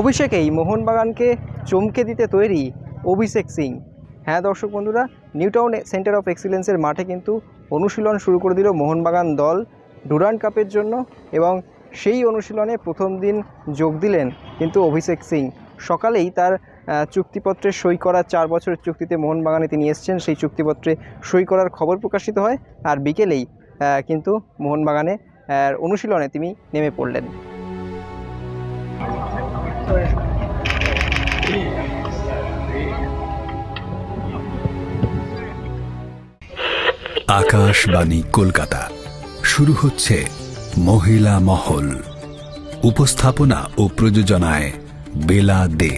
অভিষেকেই মোহনবাগানকে চমকে দিতে তৈরি অভিষেক সিং। হ্যাঁ দর্শক বন্ধুরা, নিউটাউন সেন্টার অফ এক্সিলেন্সের মাঠে কিন্তু অনুশীলন শুরু করে দিল মোহনবাগান দল ডুরান্ড কাপের জন্য এবং সেই অনুশীলনে প্রথম দিন যোগ দিলেন কিন্তু অভিষেক সিং। সকালেই তার চুক্তিপত্রে সই করা চার বছরের চুক্তিতে মোহনবাগানে তিনি এসছেন, সেই চুক্তিপত্রে সই করার খবর প্রকাশিত হয় আর বিকেলেই কিন্তু মোহনবাগানে অনুশীলনে তিনি নেমে পড়লেন। আকাশবাণী কলকাতা। শুরু হচ্ছে মহিলা মহল। উপস্থাপনা ও প্রযোজনায় বেলা দে।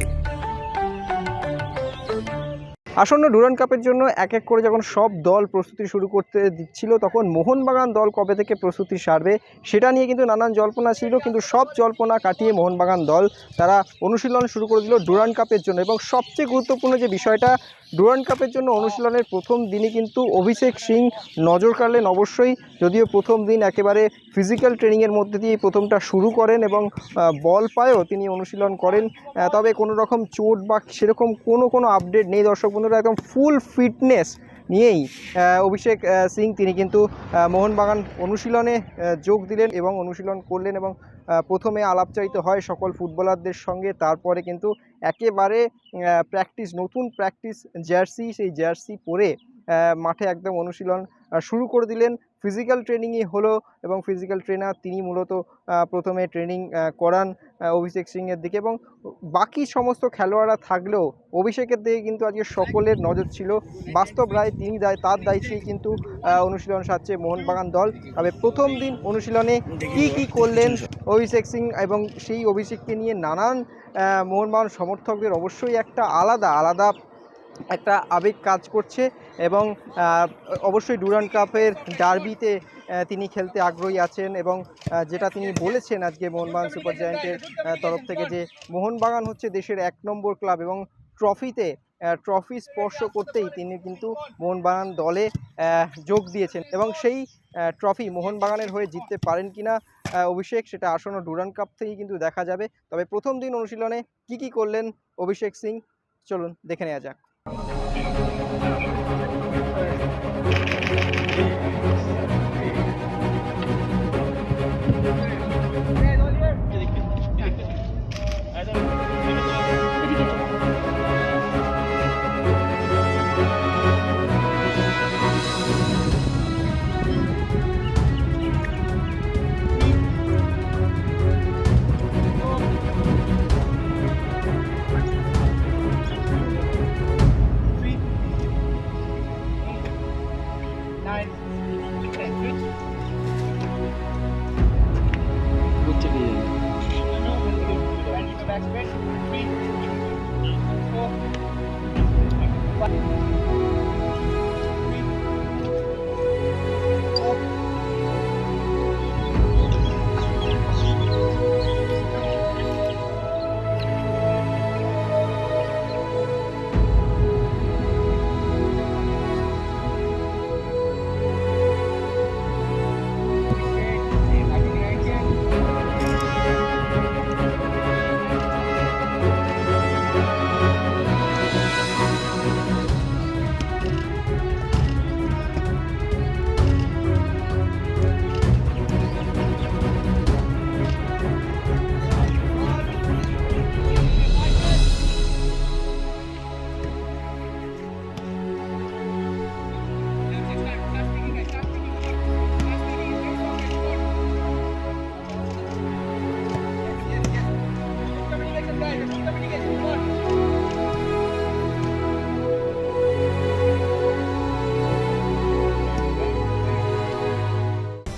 আসন্ন ডুরান্ড কাপের জন্য এক এক করে যখন সব দল প্রস্তুতি শুরু করতে দিচ্ছিল, তখন মোহনবাগান দল কবে থেকে প্রস্তুতি সারবে, সেটা নিয়ে কিন্তু নানান জল্পনা ছিল, কিন্তু সব জল্পনা কাটিয়ে মোহনবাগান দল তারা অনুশীলন শুরু করে দিল ডুরান্ড কাপের জন্য। এবং সবচেয়ে গুরুত্বপূর্ণ যে বিষয়টা ডুরান্ড কাপের জন্য অনুশীলনের প্রথম দিনই কিন্তু অভিষেক সিং নজর কাড়লেন অবশ্যই, যদিও প্রথম দিন একেবারে ফিজিক্যাল ট্রেনিংয়ের মধ্যে দিয়ে প্রথমটা শুরু করেন এবং বল পায়েও তিনি অনুশীলন করেন। তবে কোনো রকম চোট বা সেরকম কোনো কোনো আপডেট নেই দর্শক বন্ধুরা, একদম ফুল ফিটনেস নিয়েই অভিষেক সিং তিনি কিন্তু মোহনবাগান অনুশীলনে যোগ দিলেন এবং অনুশীলন করলেন এবং প্রথমে আলাপচারিত হয় সকল ফুটবলারদের সঙ্গে, তারপরে কিন্তু একেবারে প্র্যাকটিস নতুন প্র্যাকটিস জার্সি সেই জার্সি পরে মাঠে একদম অনুশীলন শুরু করে দিলেন। ফিজিক্যাল ট্রেনিংই হলো এবং ফিজিক্যাল ট্রেনার তিনি মূলত প্রথমে ট্রেনিং করান অভিষেক সিংয়ের দিকে এবং বাকি সমস্ত খেলোয়াড়রা থাকলেও অভিষেকের দিকে কিন্তু আজকে সকলের নজর ছিল। বাস্তব রায় তিনি দায়, তার দায়িত্বেই কিন্তু অনুশীলন সারছে মোহনবাগান দল। তবে প্রথম দিন অনুশীলনে কি কি করলেন অভিষেক সিং এবং সেই অভিষেককে নিয়ে নানান মোহনবাগান সমর্থকদের অবশ্যই একটা আলাদা আলাদা একটা আবেগ কাজ করছে এবং অবশ্যই ডুরান কাপের ডার্বিতে তিনি খেলতে আগ্রহী আছেন এবং যেটা তিনি বলেছেন আজকে মোহনবাগান সুপার জায়ান্টের তরফ থেকে যে মোহনবাগান হচ্ছে দেশের এক নম্বর ক্লাব এবং ট্রফিতে ট্রফি স্পর্শ করতেই তিনি কিন্তু মোহনবাগান দলে যোগ দিয়েছেন এবং সেই ট্রফি মোহনবাগানের হয়ে জিততে পারেন কিনা অভিষেক সেটা আসন্ন ডুরান কাপ থেকেই কিন্তু দেখা যাবে। তবে প্রথম দিন অনুশীলনে কি কি করলেন অভিষেক সিং? চলুন দেখে নেওয়া যাক। 감사합니다. especially for me.